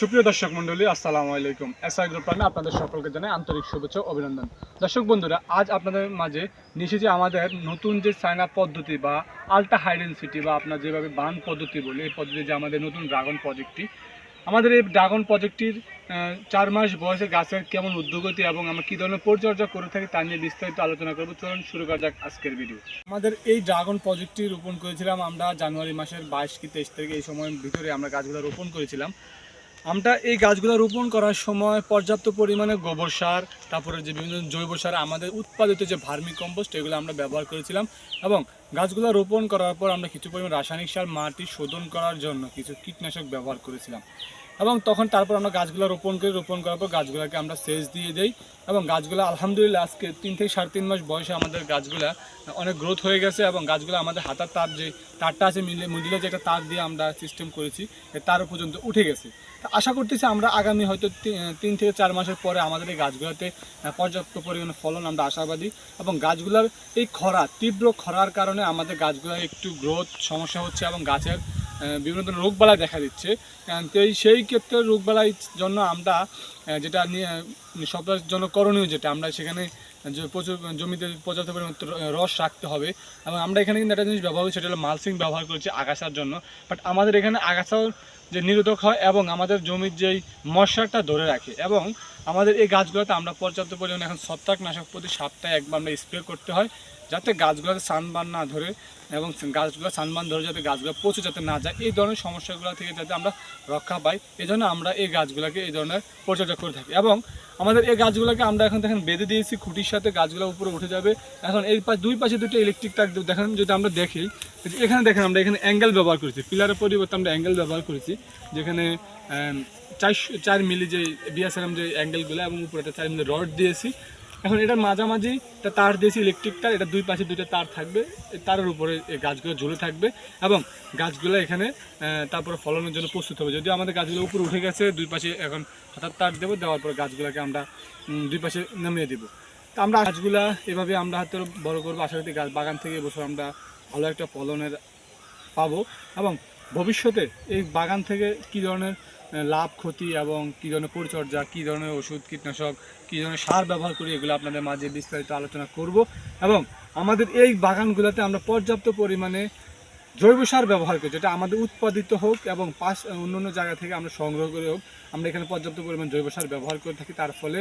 সুপ্রিয় দর্শক মন্ডলী আসসালামু আলাইকুম। এসআই গ্রুপ প্রাণে আপনাদের সকলকে জানাই আন্তরিক শুভেচ্ছা অভিনন্দন। দর্শক বন্ধুরা, আজ আপনাদের মাঝে এসেছি আমাদের নতুন যে চায়না পদ্ধতি বা আলট্রা হাইডেন্সিটি বা আপনার যেভাবে বান পদ্ধতি বলি, এই পদ্ধতি যে আমাদের নতুন ড্রাগন প্রজেক্টটি আমাদের এই ড্রাগন প্রজেক্টটির চার মাস বয়সে গাছের কেমন উদ্যোগতি এবং আমরা কী ধরনের পরিচর্যা করে থাকি তা নিয়ে বিস্তারিত আলোচনা করব। চলুন শুরু করা যাক আজকের ভিডিও আমাদের এই ড্রাগন প্রজেক্টটি রোপণ করেছিলাম আমরা জানুয়ারি মাসের বাইশ কি তেইশ তারিখে, এই সময়ের ভিতরে আমরা গাছগুলো রোপণ করেছিলাম। আমরা এই গাছগুলো রোপণ করার সময় পর্যাপ্ত পরিমাণে গোবর সার, তারপরে যে বিভিন্ন জৈব সার, আমাদের উৎপাদিত যে ভার্মি কম্পোস্ট এগুলো আমরা ব্যবহার করেছিলাম এবং গাছগুলো রোপণ করার পর আমরা কিছু পরিমাণ রাসায়নিক সার, মাটি শোধন করার জন্য কিছু কীটনাশক ব্যবহার করেছিলাম। এবং তখন তারপর আমরা গাছগুলো রোপণ করি, রোপণ করার পর গাছগুলোকে আমরা সেচ দিয়ে দেই এবং গাছগুলো আলহামদুলিল্লাহ আজকে তিন থেকে সাড়ে তিন মাস বয়সে আমাদের গাছগুলা অনেক গ্রোথ হয়ে গেছে এবং গাছগুলো আমাদের হাতার তার যে তারটা আছে, মিলে মিডিলে যে একটা তার দিয়ে আমরা সিস্টেম করেছি তারও পর্যন্ত উঠে গেছে। আশা করতেছি আমরা আগামী হয়তো তিন থেকে চার মাসের পরে আমাদের এই গাছগুলোতে পর্যাপ্ত পরিমাণে ফলন আমরা আশাবাদী এবং গাছগুলোর এই খরা, তীব্র খরার কারণে আমাদের গাছগুলোর একটু গ্রোথ সমস্যা হচ্ছে এবং গাছের বিভিন্ন ধরনের রোগবালাই দেখা দিচ্ছে। তো এই সেই ক্ষেত্রে রোগবালাইর জন্য আমরা যেটা নিয়ে সবার জন্য করণীয় যেটা, আমরা সেখানে যে প্রচুর জমিতে পর্যাপ্ত পরিমাণ রস রাখতে হবে। এবং আমরা এখানে কিন্তু একটা জিনিস ব্যবহার করি, সেটা হলো মালসিং ব্যবহার করছি আগাছার জন্য। বাট আমাদের এখানে আগাছাও যে নিরোধক হয় এবং আমাদের জমির যেই মশাটা ধরে রাখে এবং আমাদের এই গাছগুলোতে আমরা পর্যাপ্ত পরিমাণে এখন ছত্রাকনাশক প্রতি সপ্তাহে একবার আমরা স্প্রে করতে হয়। যাতে গাছগুলোতে সানবান না ধরে এবং গাছগুলো সানবান ধরে যাতে গাছগুলো পচে যাতে না যায় এই ধরনের সমস্যাগুলো থেকে যাতে আমরা রক্ষা পাই। এই জন্য আমরা এই গাছগুলোকে এই ধরনের পরিচর্যা করে থাকি। এবং আমাদের এই গাছগুলোকে আমরা এখন দেখেন বেঁধে দিয়েছি খুঁটির সাথে গাছগুলো উপরে উঠে যাবে। এখন এই পাশে দুই পাশে দুটো ইলেকট্রিক তার দেখেন যদি আমরা দেখি এখানে দেখেন আমরা এখানে অ্যাঙ্গেল ব্যবহার করেছি। পিলারের পরিবর্তে আমরা অ্যাঙ্গেল ব্যবহার করেছি যেখানে আম, চার মিলি যে বিএসএলএম যে অ্যাঙ্গেলগুলো এবং উপরে একটা চার মিলি রড দিয়েছি। এখন এটার মাঝামাঝি একটা তার দিয়েছি ইলেকট্রিক তার এটা দুই পাশে দুইটা তার থাকবে তারের উপরে গাছগুলো ঝুলে থাকবে এবং গাছগুলো এখানে তারপরে ফলনের জন্য প্রস্তুত হবে। যদিও আমাদের গাছগুলো উপরে উঠে গেছে, দুই পাশে এখন হঠাৎ তার দেবো, দেওয়ার পর গাছগুলোকে আমরা দুই পাশে নামিয়ে দেবো। তো আমরা গাছগুলা এভাবে আমরা হয়তো বড় করব, আশা করি গাছ বাগান থেকে এবছর আমরা ভালো একটা ফলনের পাবো এবং ভবিষ্যতে এই বাগান থেকে কী ধরনের লাভ, ক্ষতি এবং কী ধরনের পরিচর্যা, কী ধরনের ওষুধ, কীটনাশক, কী ধরনের সার ব্যবহার করি, এগুলো আপনাদের মাঝে বিস্তারিত আলোচনা করব। এবং আমাদের এই বাগানগুলোতে আমরা পর্যাপ্ত পরিমাণে জৈব সার ব্যবহার করি, যেটা আমাদের উৎপাদিত হোক এবং পাশ অন্য অন্য জায়গা থেকে আমরা সংগ্রহ করে হোক, আমরা এখানে পর্যাপ্ত পরিমাণ জৈব সার ব্যবহার করে থাকি। তার ফলে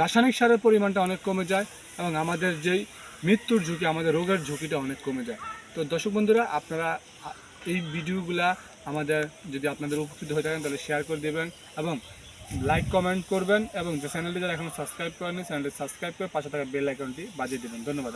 রাসায়নিক সারের পরিমাণটা অনেক কমে যায় এবং আমাদের যেই মৃত্যুর ঝুঁকি, আমাদের রোগের ঝুঁকিটা অনেক কমে যায়। তো দর্শক বন্ধুরা, আপনারা এই ভিডিওগুলো আমাদের যদি আপনাদের উপকৃত হয়ে থাকেন, তাহলে শেয়ার করে দেবেন এবং লাইক কমেন্ট করবেন এবং যে চ্যানেলটি যারা এখনও সাবস্ক্রাইব করেনি চ্যানেলটি সাবস্ক্রাইব করে পাশে থাকা বেল আইকনটি বাজিয়ে দেবেন। ধন্যবাদ।